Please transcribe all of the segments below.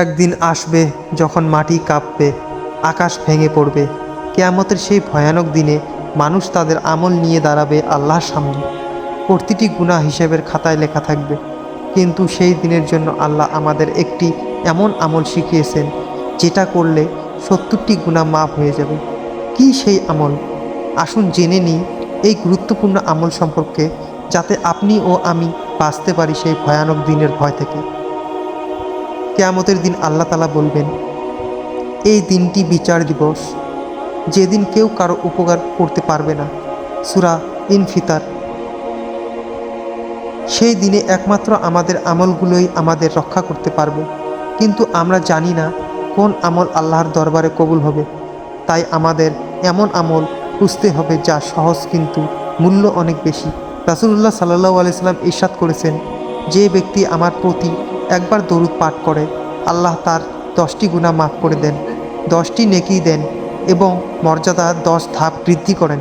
একদিন আসবে যখন মাটি কাঁপবে, আকাশ ভেঙে পড়বে। কেয়ামতের সেই ভয়ানক দিনে মানুষ তাদের আমল নিয়ে দাঁড়াবে আল্লাহর সামনে। প্রতিটি গুণা হিসেবের খাতায় লেখা থাকবে, কিন্তু সেই দিনের জন্য আল্লাহ আমাদের একটি এমন আমল শিখিয়েছেন, যেটা করলে সত্তরটি গুণা মাফ হয়ে যাবে। কি সেই আমল? আসুন জেনে নিই এই গুরুত্বপূর্ণ আমল সম্পর্কে, যাতে আপনি ও আমি বাঁচতে পারি সেই ভয়ানক দিনের ভয় থেকে। কেয়ামতের দিন আল্লাহ তালা বলবেন, এই দিনটি বিচার দিবস। যেদিন কেউ কারও উপকার করতে পারবে না। সুরা ইনফিতার। সেই দিনে একমাত্র আমাদের আমলগুলোই আমাদের রক্ষা করতে পারবে। কিন্তু আমরা জানি না কোন আমল আল্লাহর দরবারে কবুল হবে। তাই আমাদের এমন আমল খুঁজতে হবে যা সহজ কিন্তু মূল্য অনেক বেশি। রাসুলুল্লাহ সাল্লাহ আলাইসাল্লাম ইরশাদ করেছেন, যে ব্যক্তি আমার প্রতি একবার দরুদ পাঠ করে আল্লাহ তার দশটি গুণা মাফ করে দেন, দশটি নেকি দেন এবং মর্যাদা দশ ধাপ বৃদ্ধি করেন।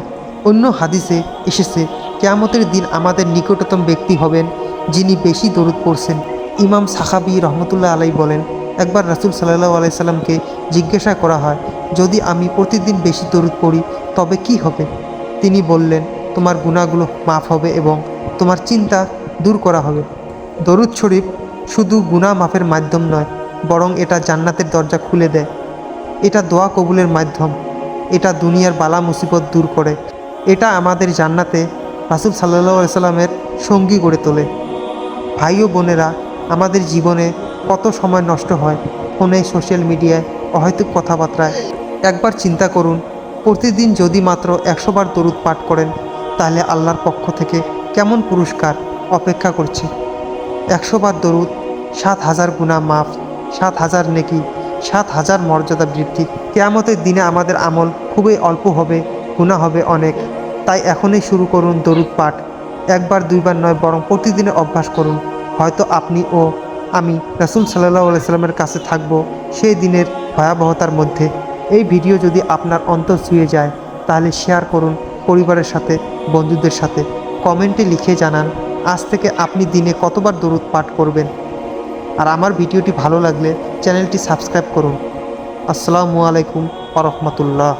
অন্য হাদিসে এসেছে, কেয়ামতের দিন আমাদের নিকটতম ব্যক্তি হবেন যিনি বেশি দরুদ পড়ছেন। ইমাম সাহাবি রহমতুল্লাহ আলাই বলেন, একবার রাসুল সাল্লাহ আলাইসাল্লামকে জিজ্ঞাসা করা হয়, যদি আমি প্রতিদিন বেশি দরুদ পড়ি, তবে কি হবে? তিনি বললেন, তোমার গুণাগুলো মাফ হবে এবং তোমার চিন্তা দূর করা হবে। দরুদ শরীফ শুধু গুণা মাফের মাধ্যম নয় বরং এটা জান্নাতের দরজা খুলে দেয়। এটা দোয়া কবুলের মাধ্যম। এটা দুনিয়ার বালা মুসিবত দূর করে। এটা আমাদের জান্নাতে রাসুল সাল্লাহ সাল্লামের সঙ্গী গড়ে তোলে। ভাই ও বোনেরা, আমাদের জীবনে কত সময় নষ্ট হয় ফোনে, সোশ্যাল মিডিয়ায়, অহৈতুক কথাবার্তায়। একবার চিন্তা করুন, প্রতিদিন যদি মাত্র একশো বার দরুদ পাঠ করেন, তাহলে আল্লাহর পক্ষ থেকে কেমন পুরস্কার অপেক্ষা করছে? একশো বার দরুদ, সাত হাজার গুণা মাফ। সাত হাজার নেকি, সাত হাজার মর্যাদা বৃদ্ধি কেয়ামতের দিনে আমাদের আমল খুবই অল্প হবে গুণা হবে অনেক। তাই এখনই শুরু করুন দরুদ পাঠ। একবার, দুইবার নয়, বরং প্রতিদিনে অভ্যাস করুন। হয়তো আপনি ও আমি রাসুল সাল্লাহ আলাইস্লামের কাছে থাকব সেই দিনের ভয়াবহতার মধ্যে। এই ভিডিও যদি আপনার অন্তর ছুঁয়ে যায়, তাহলে শেয়ার করুন পরিবারের সাথে, বন্ধুদের সাথে। কমেন্টে লিখে জানান, আজ থেকে আপনি দিনে কতবার দরুদ পাঠ করবেন? আর আমার ভিডিওটি ভালো লাগলে চ্যানেলটি সাবস্ক্রাইব করুন। আসসালামু আলাইকুম আ রহমতুল্লাহ।